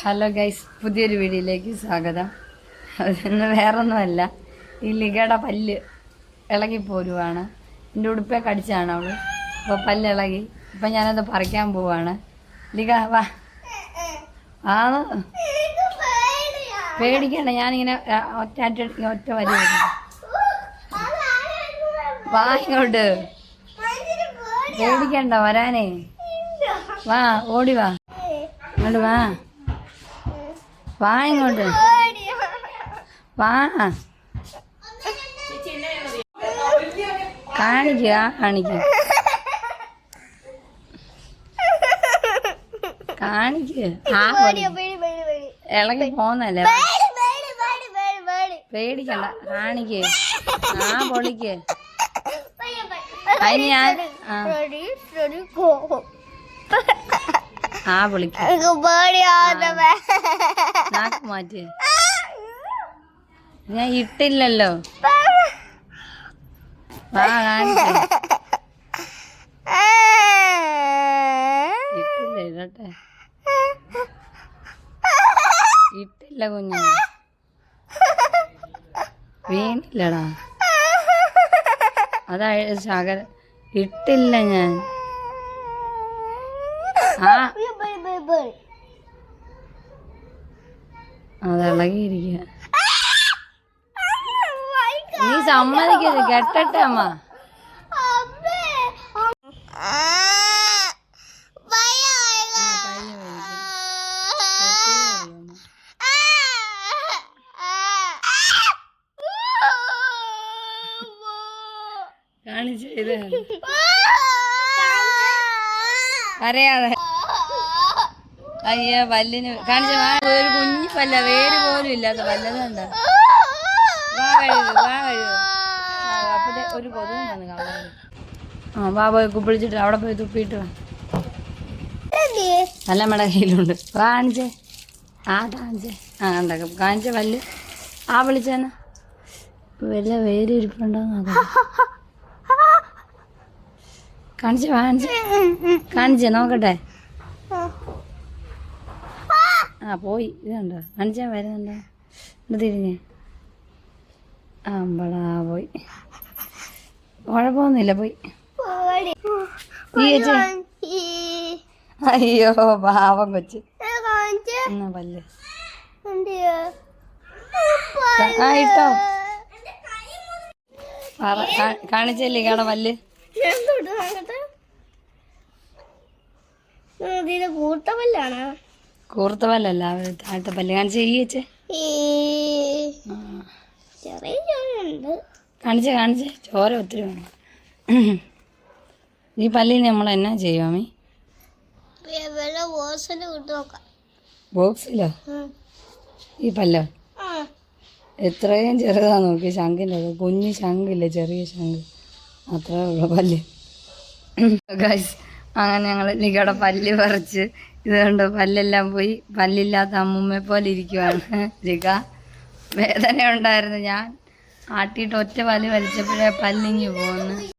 Hello guys പുതിയൊരു വീഡിയോയിലേക്ക് സ്വാഗതം. അതൊന്ന് വേറൊന്നുമല്ല ഈ ലിഗയുടെ പല്ല് ഇളകി പോരുവാണ്. എന്റെ ഉടുപ്പേ കടിച്ചാണ് അവൾ അപ്പോൾ പല്ല് ഇളകി. അപ്പം ഞാനത് പറിക്കാൻ പോവാണ്. ലിഗ വാ. ആണ് പേടിക്കണ്ട ഞാനിങ്ങനെ ഒറ്റ ഒറ്റ വരി വരും വാ ഇങ്ങോട്ട്. പേടിക്കണ്ട വരാനേ. വാ ഓടി വാ. ഇങ്ങോട്ട് വാ. വാ ഇങ്ങോട്ട്. വാ. കാണിക്കുക കാണിക്കുക കാണിക്ക്. ആ പൊടി. ഇളകി പോന്നല്ലേ? പേടിക്കണ്ട. കാണിക്ക്. ആ പൊളിക്ക്. അതിന് ഞാൻ ആ മാറ്റി ഞാൻ ഇട്ടില്ലല്ലോ. വാ ഇട്ടില്ല ഇടട്ടെ. ഇട്ടില്ല കുഞ്ഞു. വീണില്ലടാ. അതാ ശകല ഇട്ടില്ല ഞാൻ. ആ അത് ഇളകിയിരിക്കുക നീ സമ്മതിക്കരുത് കെട്ടട്ടെ അമ്മ ആ, പയ്യെ വലിക്ക്. കെട്ടിയേ ഉള്ളൂ അമ്മ. കാണിച്ച് ഇത് അറിയാതെ അയ്യോ പല്ലിന് കാണിച്ച ഒരു കുഞ്ഞു പല്ല വേര് പോലും ഇല്ലാത്ത പല്ലതുണ്ട വാ കഴിവ് വാ കഴിവ് അപ്പത്തെ ഒരു കൊതുക് വന്ന് കാണാൻ ആ വാ പോയി കുപ്പിളിച്ചിട്ട് അവിടെ പോയി തുപ്പിയിട്ട് വാ. നല്ല നമ്മുടെ കയ്യിലുണ്ട് കാണിച്ചേ. ആ കാണിച്ചേ. ആ ഉണ്ടാക്കാം കാണിച്ച പല്ല്. ആ വിളിച്ചേന. വല്ല വേര് ഇരിപ്പുണ്ടോ കാണിച്ചേ കാണിച്ചേ. കാണിച്ചേ നോക്കട്ടെ. ആ പോയി. ഇതുണ്ടോ അണിച്ചാൻ വരുന്നുണ്ടോ ഇത് തിരിഞ്ഞ്. അമ്പളാ പോയി. കുഴപ്പമൊന്നുമില്ല പോയി. അയ്യോ പാവം കൊച്ച്. എന്നാ പല്ല്. ആ ഇട്ടോ. കാണിച്ചല്ലേ കാണ പല്ല്? ഇതിന് കൂട്ടമല്ലാണ് കൂർത്ത പല്ലല്ല താഴത്തെ പല്ല് കാണിച്ച ആ. ചെറിയ ചോരുണ്ട് കാണിച്ചേ കാണിച്ചേ. ചോര ഒത്തിരി വേണം. ഈ പല്ലിന് നമ്മൾ എന്നാ ചെയ്യും അമ്മി? വല്ല ഓസൽ വിട്ട് നോക്കാം. ബോക്സിലോ? ഈ പല്ലോ? എത്രയും ചെറുതാ നോക്കി ശങ്കിന്റെ അത്. കുഞ്ഞു ശങ്കില്ല ചെറിയ ശങ്ക് അത്രേ ഉള്ളു പല്ല്. ഗൈസ് അങ്ങനെ ഞങ്ങൾ നികയുടെ പല്ല് പറിച്ച് ഇതുകൊണ്ട് പല്ലെല്ലാം പോയി. പല്ലില്ലാത്ത അമ്മൂമ്മയെ പോലെ ഇരിക്കുവാണ്. ലിക വേദന ഉണ്ടായിരുന്നു ഞാൻ. ആട്ടിയിട്ട് ഒറ്റ പല്ല് വലിച്ചപ്പോഴേ പല്ലിങ്ങി പോകുന്നു